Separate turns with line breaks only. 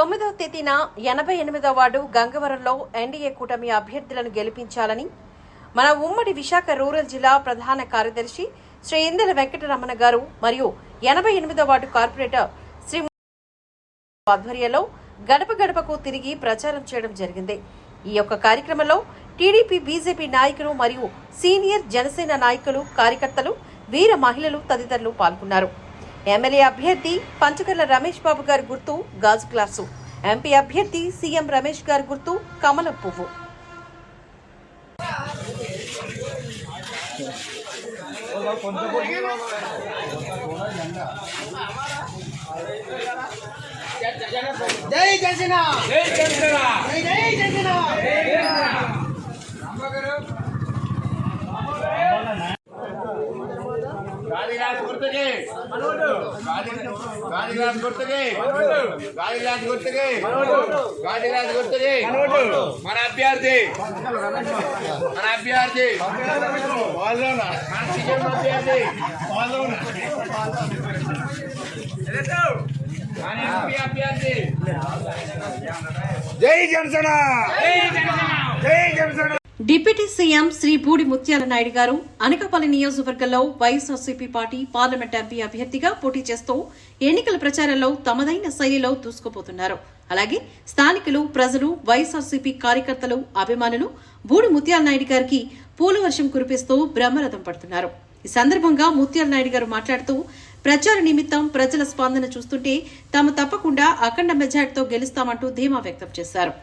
తొమ్మిదవ తేదీన ఎనభై ఎనిమిదవ వార్డు గంగవరంలో ఎన్డీఏ కూటమి అభ్యర్థులను గెలిపించాలని మన ఉమ్మడి విశాఖ రూరల్ జిల్లా ప్రధాన కార్యదర్శి శ్రీ ఇందెల వెంకటరమణ గారు మరియు ఎనభై ఎనిమిదవ వార్డు కార్పొరేటర్ శ్రీ ఆధ్వర్యంలో గడప గడపకు తిరిగి ప్రచారం చేయడం జరిగింది. ఈ యొక్క కార్యక్రమంలో టీడీపీ బీజేపీ నాయకులు మరియు సీనియర్ జనసేన నాయకులు కార్యకర్తలు వీర మహిళలు తదితరులు పాల్గొన్నారు. ఎమ్మెల్యే అభ్యర్థి పంచకర్ల రమేష్ బాబు గారి గుర్తు గాజు గ్లాసు ఎంపీ అభ్యర్థి సీఎం రమేష్ గారి గుర్తు కమలం పువ్వు
జై జనసేన
జై జనసేన
జై జై జనసేన
గాలిగ్లాస్ గుర్తుకి గాలిగ్లాస్ గుర్తుకి గాలిగ్లాస్ గుర్తుకి గాలిగ్లాస్ గుర్తుకి మన అభ్యర్థి. మన అభ్యర్థి. అభ్యర్థి. జై జనసేన! జై జనసేన!
డిప్యూటీ సీఎం శ్రీ బూడి ముత్యాల నాయుడు గారు అనకాపల్లి నియోజకవర్గంలో వైఎస్ఆర్సీపీ పార్టీ పార్లమెంట్ ఎంపీ అభ్యర్థిగా పోటీ చేస్తూ ఎన్నికల ప్రచారంలో తమదైన శైలిలో దూసుకుపోతున్నారు. అలాగే స్థానికులు ప్రజలు వైఎస్ఆర్సీపీ కార్యకర్తలు అభిమానులు బూడి ముత్యాల నాయుడు గారికి పూల వర్షం కురిపిస్తూ బ్రహ్మరథం పడుతున్నారు. ఈ సందర్భంగా ముత్యాల నాయుడు గారు మాట్లాడుతూ ప్రచార నిమిత్తం ప్రజల స్పందన చూస్తుంటే తాము తప్పకుండా అఖండ మెజార్టీతో గెలుస్తామంటూ ధీమా వ్యక్తం చేశారు.